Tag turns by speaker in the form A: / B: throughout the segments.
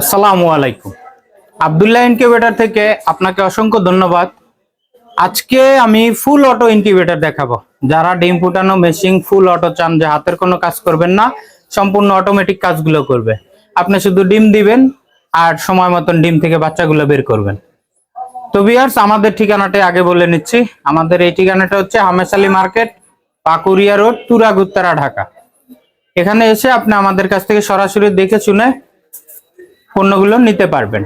A: আসসালামু আলাইকুম। আবদুল্লাহ ইনকিউবেটর থেকে আপনাকে অসংখ্য ধন্যবাদ। আজকে আমি ফুল অটো ইনকিউবেটর দেখাবো। যারা ডিম ফুটানো মেশিন ফুল অটো চান যে হাতের কোনো কাজ করবেন না, সম্পূর্ণ অটোমেটিক কাজগুলো করবে। আপনি শুধু ডিম দিবেন আর সময় মতন ডিম থেকে বাচ্চাগুলো বের করবেন। তো বিয়ার্স আমাদের ঠিকানাটা আগে বলে নিচ্ছি। আমাদের এই ঠিকানাটা হচ্ছে হামেশালি মার্কেট পাকুরিয়া রোড, তুরাগুত্তারা, ঢাকা। এখানে এসে আপনি আমাদের কাছ থেকে সরাসরি দেখে শুনে পণ্যগুলো নিতে পারবেন।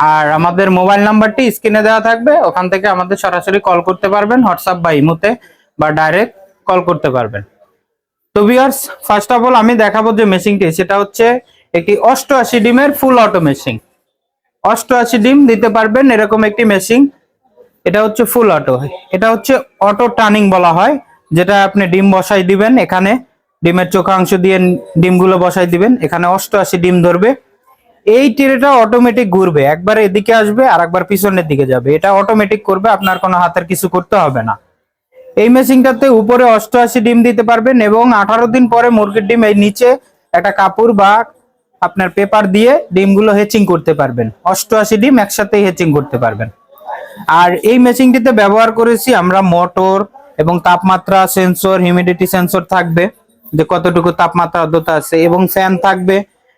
A: আর আমাদের মোবাইল নাম্বারটি স্ক্রিনে দেওয়া থাকবে, ওখান থেকে আমাদের সরাসরি কল করতে পারবেন, হোয়াটসঅ্যাপ বা ইমোতে বা ডাইরেক্ট কল করতে পারবেন। তো ভিউয়ার্স ফার্স্ট অফ অল আমি দেখাবো যে মেশিনটি, সেটা হচ্ছে একটি অষ্টআশি ডিমের ফুল অটো মেশিন অষ্টআশি ডিম দিতে পারবেন এরকম একটি মেশিন এটা হচ্ছে ফুল অটো এটা হচ্ছে অটো টার্নিং বলা হয়, যেটা আপনি ডিম বসাই দিবেন, এখানে ডিমের চোখাংশ দিয়ে ডিমগুলো বসাই দিবেন, এখানে অষ্টআশি ডিম ধরবে। এই ট্রেটা অটোমেটিক ঘুরবে। একবার এদিকে আসবে আর একবার পিছনের দিকে যাবে। এটা অটোমেটিক করবে, আপনার কোনো হাতের কিছু করতে হবে না। এই মেশিনটাতে উপরে অষ্টআশি ডিম দিতে পারবেন এবং আঠারো দিন পরে মুরগির ডিম এই নিচে একটা কাপড় বা আপনার পেপার দিয়ে ডিমগুলো হেচিং করতে পারবেন। অষ্টআশি ডিম একসাথে হেচিং করতে পারবেন। আর এই মেশিনটিতে ব্যবহার করেছি আমরা মোটর এবং তাপমাত্রা সেন্সর হিউমিডিটি সেন্সর থাকবে। যে কতটুকু তাপমাত্রা আর্দ্রতা আছে এবং ফ্যান থাকবে।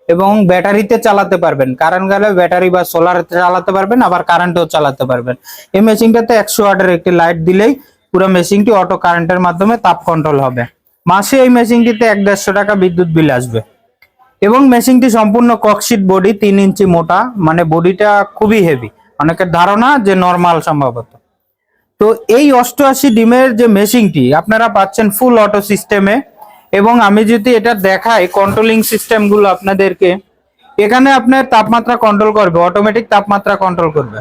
A: এবং ব্যাটারিতে চালাতে পারবেন। কারেন্ট গেলে ব্যাটারি বা সোলার চালাতে পারবেন, আবার কারেন্টেও চালাতে পারবেন। এই মেশিনটাতে একশো ওয়াটের একটি লাইট দিলেই পুরো মেশিনটি অটো কারেন্টের মাধ্যমে তাপ কন্ট্রোল হবে। মাসে এই মেশিনটিতে এক দেড়শো টাকা বিদ্যুৎ বিল আসবে। এবং মেশিনটি সম্পূর্ণ ককশিট বডি তিন ইঞ্চি মোটা মানে বডিটা খুবই হেভি অনেকের ধারণা যে নর্মাল সম্ভবত। তো এই অষ্টআশি ডিমের যে মেশিনটি, আপনারা পাচ্ছেন ফুল অটো সিস্টেমে এবং আমি যদি এটা দেখাই কন্ট্রোলিং সিস্টেমগুলো আপনাদেরকে, এখানে আপনার তাপমাত্রা কন্ট্রোল করবে অটোমেটিক তাপমাত্রা কন্ট্রোল করবে।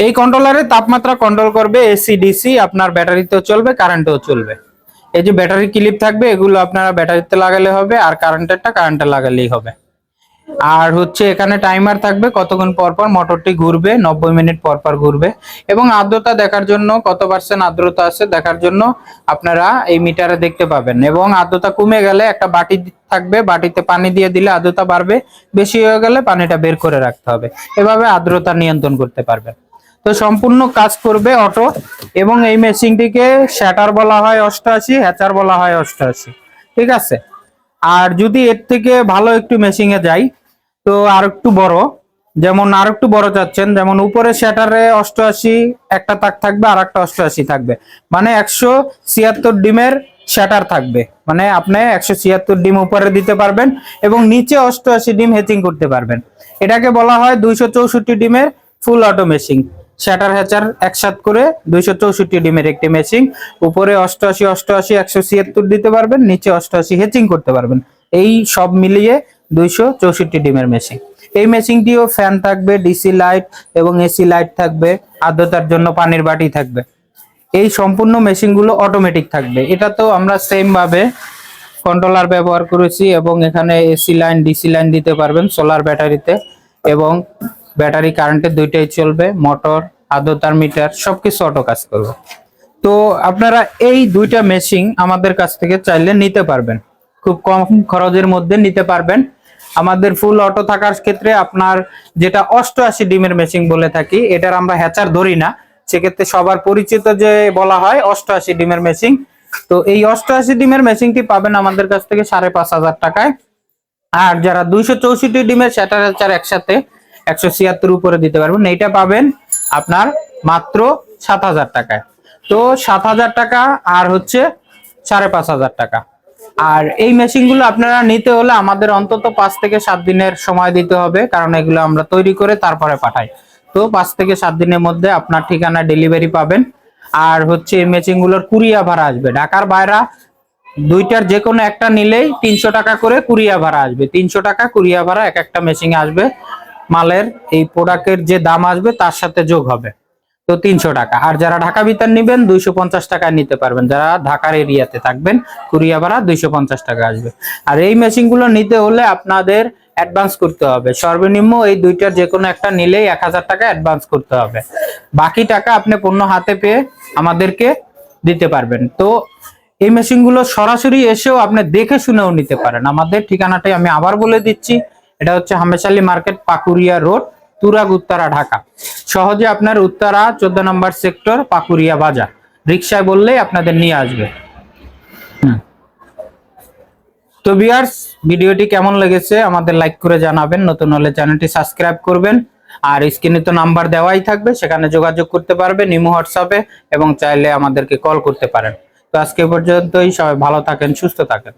A: এই কন্ট্রোলারে তাপমাত্রা কন্ট্রোল করবে এসি ডিসি আপনার ব্যাটারিতেও চলবে কারেন্টেও চলবে। এই যে ব্যাটারি ক্লিপ থাকবে, এগুলো আপনারা ব্যাটারিতে লাগালে হবে, আর কারেন্টেরটা কারেন্টে লাগালেই হবে। আর হচ্ছে এখানে টাইমার থাকবে কতক্ষণ পর পর মোটরটি ঘুরবে, নব্বই মিনিট পর পর ঘুরবে। এবং আর্দ্রতা দেখার জন্য, কত পার্সেন্ট আর্দ্রতা আছে দেখার জন্য আপনারা এই মিটারে দেখতে পাবেন। এবং আর্দ্রতা কমে গেলে একটা বাটি থাকবে, বাটিতে পানি দিয়ে দিলে আর্দ্রতা বাড়বে, বেশি হয়ে গেলে পানিটা বের করে রাখতে হবে। এভাবে আর্দ্রতা নিয়ন্ত্রণ করতে পারবেন। তো সম্পূর্ণ কাজ করবে অটো এবং এই মেশিনটিকে শ্যাটার বলা হয় অষ্টআশি হ্যাচার বলা হয় অষ্টআশি ঠিক আছে? আর যদি এর থেকে ভালো একটু মেশিনে যাই তো আর একটু বড়, যেমন আর একটু বড় চাচ্ছেন, যেমন উপরে শ্যাটারে অষ্টআশি, একটা তাক থাকবে আর একটা অষ্টআশি থাকবে। মানে একশো ছিয়াত্তর ডিমের শ্যাটার থাকবে। মানে আপনি একশো ছিয়াত্তর ডিম উপরে দিতে পারবেন এবং নিচে অষ্টআশি ডিম হেচিং করতে পারবেন। এটাকে বলা হয় দুইশো চৌষট্টি ডিমের full auto machine setter hatcher একসাথ করে দুইশো চৌষট্টি ডিমের একটি মেশিন উপরে অষ্টআশি অষ্টআশি, একশো ছিয়াত্তর দিতে পারবেন, নিচে অষ্টআশি হেচিং করতে পারবেন। এই সব মিলিয়ে দুইশো চৌষট্টি ডিমের মেশিন এই মেশিনটিও ফ্যান থাকবে ডিসি লাইট এবং এসি লাইট থাকবে, আর্দ্রতার জন্য পানির বাটি থাকবে। এই সম্পূর্ণ মেশিনগুলো অটোমেটিক থাকবে। এটা তো আমরা সেম ভাবে কন্ট্রোলার ব্যবহার করেছি এবং এখানে এসি লাইন ডিসি লাইন দিতে পারবেন সোলার ব্যাটারিতে এবং ব্যাটারি কারেন্টের দুইটাই চলবে মোটর আর্দ্রতার মিটার সবকিছু অটো কাজ করবে। তো আপনারা এই দুইটা মেশিন আমাদের কাছ থেকে চাইলে নিতে পারবেন। খুব কম খরচের মধ্যে নিতে পারবেন। আমাদের ফুল অটো থাকার ক্ষেত্রে আপনার যেটা অষ্টআশি ডিমের মেশিন বলে থাকি, এটার আমরা হ্যাচার ধরি না। সেক্ষেত্রে সবার পরিচিত যে বলা হয় অষ্টআশি ডিমের মেশিন তো এই অষ্টআশি ডিমের মেশিনটি পাবেন আমাদের কাছ থেকে সাড়ে পাঁচ হাজার টাকায়। আর যারা দুইশো চৌষট্টি ডিমের স্যাটার হ্যাচার একসাথে একশো ছিয়াত্তর উপরে দিতে পারবেন, এইটা পাবেন আপনার মাত্র সাত হাজার টাকায়। তো সাত হাজার টাকা আর হচ্ছে সাড়ে পাঁচ হাজার টাকা। আর এই মেশিনগুলো আপনারা নিতে হলে আমাদের অন্তত পাঁচ থেকে সাত দিনের সময় দিতে হবে, কারণ এগুলো আমরা তৈরি করে তারপরে পাঠাই। তো পাঁচ থেকে সাত দিনের মধ্যে আপনার ঠিকানা ডেলিভারি পাবেন। আর হচ্ছে এই মেশিনগুলোর কুরিয়া ভাড়া আসবে। ঢাকার বাইরা দুইটার যে কোনো একটা নিলেই তিনশো টাকা করে কুরিয়া ভাড়া আসবে। তিনশো টাকা কুরিয়া ভাড়া এক একটা মেশিনে আসবে। মালের এই প্রোডাক্টের যে দাম আসবে, তার সাথে যোগ হবে। তো তিনশো টাকা। আর যারা ঢাকা ভিতর নিবেন, দুইশো পঞ্চাশ টাকা নিতে পারবেন। যারা ঢাকার এরিয়াতে থাকবেন, কুরিয়া ভাড়া দুইশো পঞ্চাশ টাকা আসবে। আর এই মেশিনগুলো নিতে হলে আপনাদের অ্যাডভান্স করতে হবে। সর্বনিম্ন এই দুইটার যে কোনো একটা নিলেই এক হাজার টাকা অ্যাডভান্স করতে হবে। বাকি টাকা আপনি পণ্য হাতে পেয়ে আমাদেরকে দিতে পারবেন। তো এই মেশিনগুলো সরাসরি এসেও আপনি দেখে শুনেও নিতে পারেন। আমাদের ঠিকানাটাই আমি আবার বলে দিচ্ছি। এটা হচ্ছে হামেশালি মার্কেট পাকুরিয়া রোড। তুরাগ উত্তরা ঢাকা। সহজে আপনার উত্তরা চোদ্দ নম্বর সেক্টর পাকুরিয়া বাজার। রিক্সায় বললেই আপনাদের নিয়ে আসবে। তো বিয়ার্স ভিডিওটি কেমন লেগেছে আমাদের লাইক করে জানাবেন। নতুন হলে চ্যানেলটি সাবস্ক্রাইব করবেন। আর স্ক্রিনে তো নাম্বার দেওয়াই থাকবে, সেখানে যোগাযোগ করতে পারবেন ইমো, হোয়াটসঅ্যাপে এবং চাইলে আমাদেরকে কল করতে পারেন। তো আজকে পর্যন্তই, সবাই ভালো থাকেন, সুস্থ থাকেন।